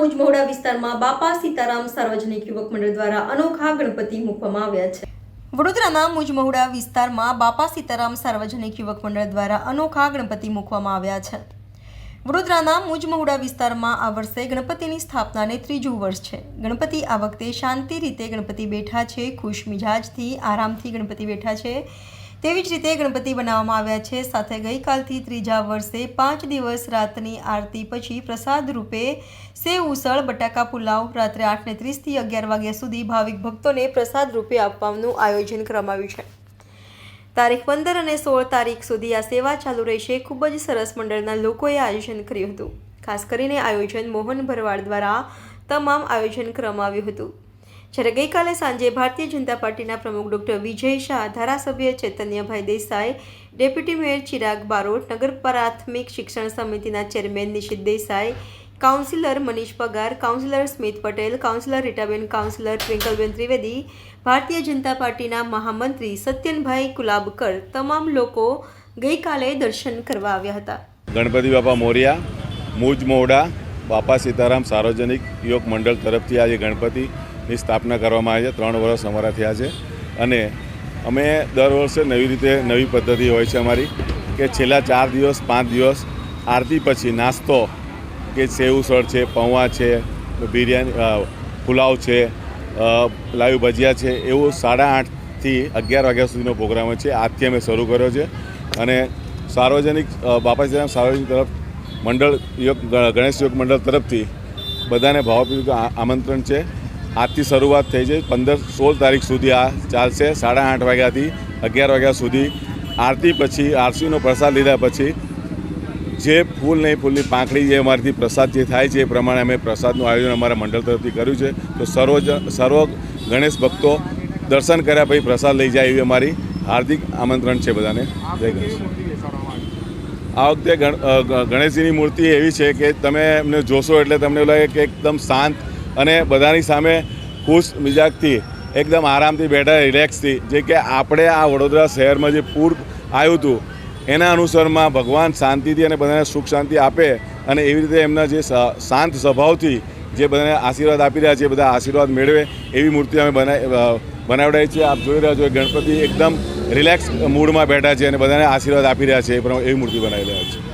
વિસ્તારમાં બાપા સીતારામ સાર્વજનિક યુવક મંડળ દ્વારા અનોખા ગણપતિ મૂકવામાં આવ્યા છે. વડોદરાના મુજમહુડા વિસ્તારમાં બાપા સીતારામ સાર્વજનિક યુવક મંડળ દ્વારા અનોખા ગણપતિ મૂકવામાં આવ્યા છે. વડોદરાના મુજમહુડા વિસ્તારમાં આ વર્ષે ગણપતિની સ્થાપનાને ત્રીજું વર્ષ છે. ગણપતિ આ વખતે શાંતિ રીતે ગણપતિ બેઠા છે ખુશ મિજાજથી આરામથી ગણપતિ બેઠા છે. તેવી જ રીતે ગણપતિ બનાવવામાં આવ્યા છે. સાથે ગઈકાલથી ત્રીજા વર્ષે પાંચ દિવસ રાતની આરતી પછી પ્રસાદ રૂપે સેવ, ઉસળ, બટાકા, પુલાવ રાત્રે આઠને ત્રીસથી અગિયાર વાગ્યા સુધી ભાવિક ભક્તોને પ્રસાદ રૂપે આપવાનું આયોજન કરવામાં છે. તારીખ પંદર અને સોળ તારીખ સુધી આ સેવા ચાલુ રહેશે. ખૂબ જ સરસ મંડળના લોકોએ આયોજન કર્યું હતું. ખાસ કરીને આયોજન મોહન ભરવાડ દ્વારા તમામ આયોજન કરવામાં આવ્યું હતું. જ્યારે ગઈકાલે સાંજે ભારતીય જનતા પાર્ટીના પ્રમુખ ડોક્ટર વિજય શાહ, ધારાસભ્ય ચૈતન્યભાઈ દેસાઈ, ડેપ્યુટી મેયર ચિરાગ બારોટ, નગર પ્રાથમિક શિક્ષણ સમિતિના chairman Nishit Desai, councillor Manish Pagar, councillor Smit Patel, councillor Ritaben, councillor Twinkleben Trivedi, Bharatiya Janata પાર્ટીના મહામંત્રી સત્યનભાઈ કુલાબકર તમામ લોકો ગઈકાલે દર્શન કરવા આવ્યા હતા. ગણપતિ બાપા મોરિયા, મુજ મોડા બાપા સીતારામ સાર્વજનિક યોગ મંડળ તરફથી આજે ગણપતિની સ્થાપના કરવામાં આવી છે. ત્રણ વર્ષ અમારા થયા છે. અને અમે દર વર્ષે નવી રીતે નવી પદ્ધતિ હોય છે અમારી કે છેલ્લા ચાર દિવસ, પાંચ દિવસ, આરતી પછી નાસ્તો કે સેવુસળ છે, પૌવા છે, બિરયાની પુલાવ છે લાઈવ ભજીયા છે, એવું સાડા આઠથી અગિયાર વાગ્યા સુધીનો પ્રોગ્રામ છે. આજથી અમે શરૂ કર્યો છે. અને સાર્વજનિક બાપાજીરામ સાર્વજનિક તરફ, મંડળ યોગ ગણેશ યોગ મંડળ તરફથી બધાને ભાવપૂર્વક આમંત્રણ છે. આજથી શરૂઆત થઈ છે. પંદર સોળ તારીખ સુધી આ ચાલશે. સાડા આઠ વાગ્યાથી અગિયાર વાગ્યા સુધી આરતી પછી આરસીનો પ્રસાદ લીધા પછી જે ફૂલ નહીં ફૂલની પાંખડી જે અમારાથી પ્રસાદ જે થાય છે એ પ્રમાણે અમે પ્રસાદનું આયોજન અમારા મંડળ તરફથી કર્યું છે. તો સર્વ સર્વ ગણેશ ભક્તો દર્શન કર્યા પછી પ્રસાદ લઈ જાય એવી અમારી હાર્દિક આમંત્રણ છે બધાને. જય ગણેશ. આ વખતે ગણ- ગણેશજીની મૂર્તિ એવી છે કે તમે એમને જોશો એટલે તમને લાગે કે એકદમ શાંત અને બધાની સામે ખુશ મિજાજથી એકદમ આરામથી બેઠા, રિલેક્સથી, જે કે આપણે આ વડોદરા શહેરમાં જે પૂર આવ્યું હતું, એના અનુસરમાં ભગવાન શાંતિથી અને બધાને સુખ શાંતિ આપે અને એવી રીતે એમના જે શાંત સ્વભાવથી જે બધાને આશીર્વાદ આપી રહ્યા છે બધા આશીર્વાદ મેળવે, એવી મૂર્તિ અમે બનાવી બનાવડાવી છે. આપ જોઈ રહ્યા છો ગણપતિ એકદમ રિલેક્સ મૂડમાં બેઠા છે અને બધાને આશીર્વાદ આપી રહ્યા છે, એ પ્રમાણે એવી મૂર્તિ બનાવી રહ્યા છે.